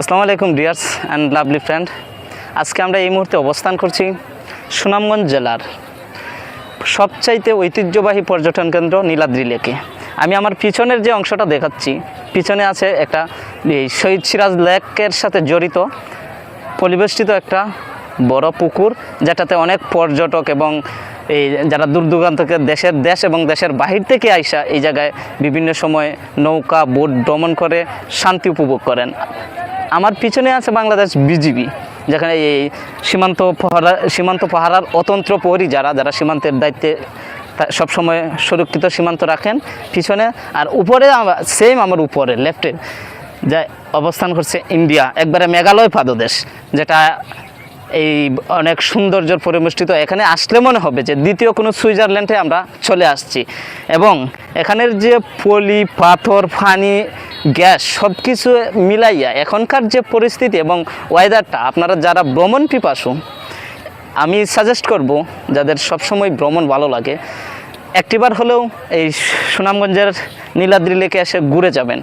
আসসালামু আলাইকুম dears and lovely friend আজকে আমরা এই মুহূর্তে অবস্থান করছি সুনামগঞ্জ জেলার সবচাইতে ঐতিহ্যবাহী পর্যটন কেন্দ্র নীলাদ্রি লেকে। আমি আমার পিছনের যে অংশটা দেখাচ্ছি, পিছনে আছে একটা এই শহীদ সিরাজ লেকের সাথে জড়িত, পরিবেষ্টিত একটা বড় পুকুর, যেটাতে অনেক পর্যটক এবং এই যারা দূর দূরান্ত থেকে দেশের দেশ এবং দেশের বাহির থেকে আইসা এই জায়গায় বিভিন্ন সময় নৌকা, বোট ভ্রমণ করে শান্তি উপভোগ করেন। আমার পিছনে আছে বাংলাদেশ বিজিবি, যেখানে এই সীমান্ত পাহারা সীমান্ত পাহারার অতন্ত্র প্রহরী যারা যারা সীমান্তের দায়িত্বে সবসময় সুরক্ষিত সীমান্ত রাখেন পিছনে। আর উপরে সেম আমার উপরে লেফটে যা অবস্থান করছে ইন্ডিয়া একবারে মেঘালয় পাদদেশ, যেটা এই অনেক সৌন্দর্যের পরিবেষ্টিত। এখানে আসলে মনে হবে যে দ্বিতীয় কোনো সুইজারল্যান্ডে আমরা চলে আসছি। এবং এখানের যে পলি, পাথর ফানি গ্যাস সব কিছু মিলাইয়া এখনকার যে পরিস্থিতি এবং ওয়েদারটা আপনারা যারা ভ্রমণ পিপাসু, আমি সাজেস্ট করব যাদের সবসময় ভ্রমণ ভালো লাগে, একটিবার হলেও এই সুনামগঞ্জের নীলাদ্রি লেকে এসে ঘুরে যাবেন।